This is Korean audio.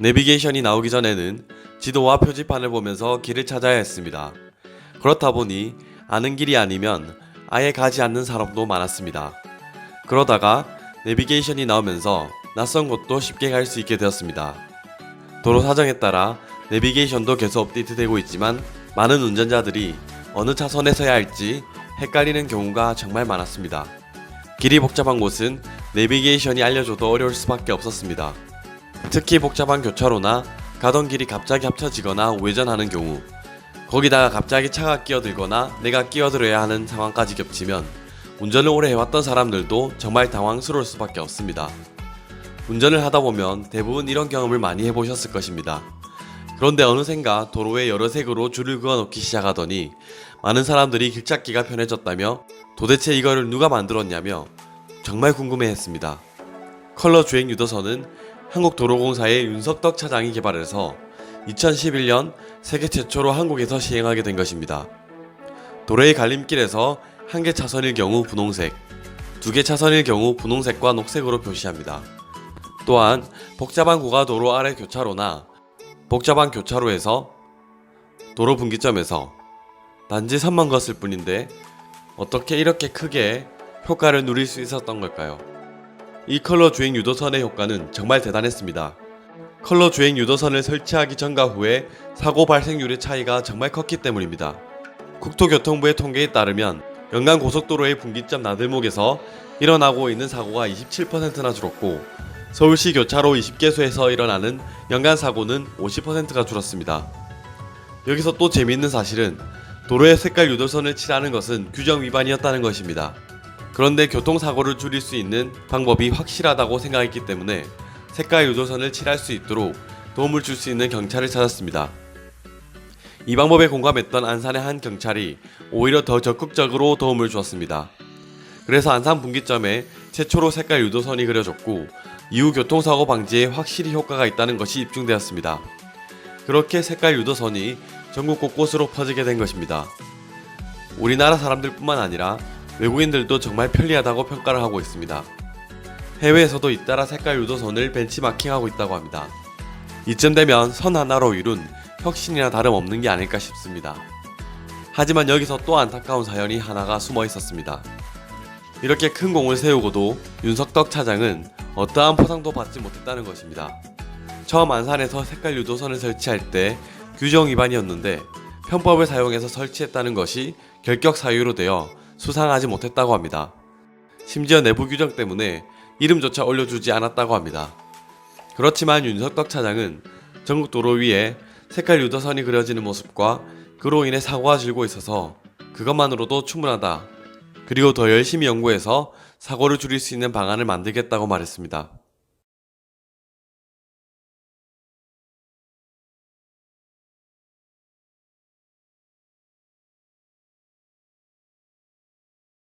내비게이션이 나오기 전에는 지도와 표지판을 보면서 길을 찾아야 했습니다. 그렇다 보니 아는 길이 아니면 아예 가지 않는 사람도 많았습니다. 그러다가 내비게이션이 나오면서 낯선 곳도 쉽게 갈 수 있게 되었습니다. 도로 사정에 따라 내비게이션도 계속 업데이트되고 있지만 많은 운전자들이 어느 차선에 서야 할지 헷갈리는 경우가 정말 많았습니다. 길이 복잡한 곳은 내비게이션이 알려줘도 어려울 수밖에 없었습니다. 특히 복잡한 교차로나 가던 길이 갑자기 합쳐지거나 우회전하는 경우 거기다가 갑자기 차가 끼어들거나 내가 끼어들어야 하는 상황까지 겹치면 운전을 오래 해왔던 사람들도 정말 당황스러울 수밖에 없습니다. 운전을 하다 보면 대부분 이런 경험을 많이 해보셨을 것입니다. 그런데 어느샌가 도로에 여러 색으로 줄을 그어놓기 시작하더니 많은 사람들이 길 찾기가 편해졌다며 도대체 이거를 누가 만들었냐며 정말 궁금해했습니다. 컬러 주행 유도선은 한국도로공사의 윤석덕 차장이 개발해서 2011년 세계 최초로 한국에서 시행하게 된 것입니다. 도로의 갈림길에서 한 개 차선일 경우 분홍색, 두 개 차선일 경우 분홍색과 녹색으로 표시합니다. 또한 복잡한 고가도로 아래 교차로나 복잡한 교차로에서 도로 분기점에서 단지 선만 걷을 뿐인데 어떻게 이렇게 크게 효과를 누릴 수 있었던 걸까요? 이 컬러 주행 유도선의 효과는 정말 대단했습니다. 컬러 주행 유도선을 설치하기 전과 후에 사고 발생률의 차이가 정말 컸기 때문입니다. 국토교통부의 통계에 따르면 연간 고속도로의 분기점 나들목에서 일어나고 있는 사고가 27%나 줄었고 서울시 교차로 20개소에서 일어나는 연간 사고는 50%가 줄었습니다. 여기서 또 재미있는 사실은 도로의 색깔 유도선을 칠하는 것은 규정 위반이었다는 것입니다. 그런데 교통사고를 줄일 수 있는 방법이 확실하다고 생각했기 때문에 색깔 유도선을 칠할 수 있도록 도움을 줄 수 있는 경찰을 찾았습니다. 이 방법에 공감했던 안산의 한 경찰이 오히려 더 적극적으로 도움을 주었습니다. 그래서 안산 분기점에 최초로 색깔 유도선이 그려졌고 이후 교통사고 방지에 확실히 효과가 있다는 것이 입증되었습니다. 그렇게 색깔 유도선이 전국 곳곳으로 퍼지게 된 것입니다. 우리나라 사람들뿐만 아니라 외국인들도 정말 편리하다고 평가를 하고 있습니다. 해외에서도 잇따라 색깔 유도선을 벤치마킹하고 있다고 합니다. 이쯤 되면 선 하나로 이룬 혁신이나 다름없는 게 아닐까 싶습니다. 하지만 여기서 또 안타까운 사연이 하나가 숨어 있었습니다. 이렇게 큰 공을 세우고도 윤석덕 차장은 어떠한 포상도 받지 못했다는 것입니다. 처음 안산에서 색깔 유도선을 설치할 때 규정 위반이었는데 편법을 사용해서 설치했다는 것이 결격 사유로 되어 수상하지 못했다고 합니다. 심지어 내부 규정 때문에 이름조차 올려주지 않았다고 합니다. 그렇지만 윤석덕 차장은 전국 도로 위에 색깔 유도선이 그려지는 모습과 그로 인해 사고가 줄고 있어서 그것만으로도 충분하다. 그리고 더 열심히 연구해서 사고를 줄일 수 있는 방안을 만들겠다고 말했습니다.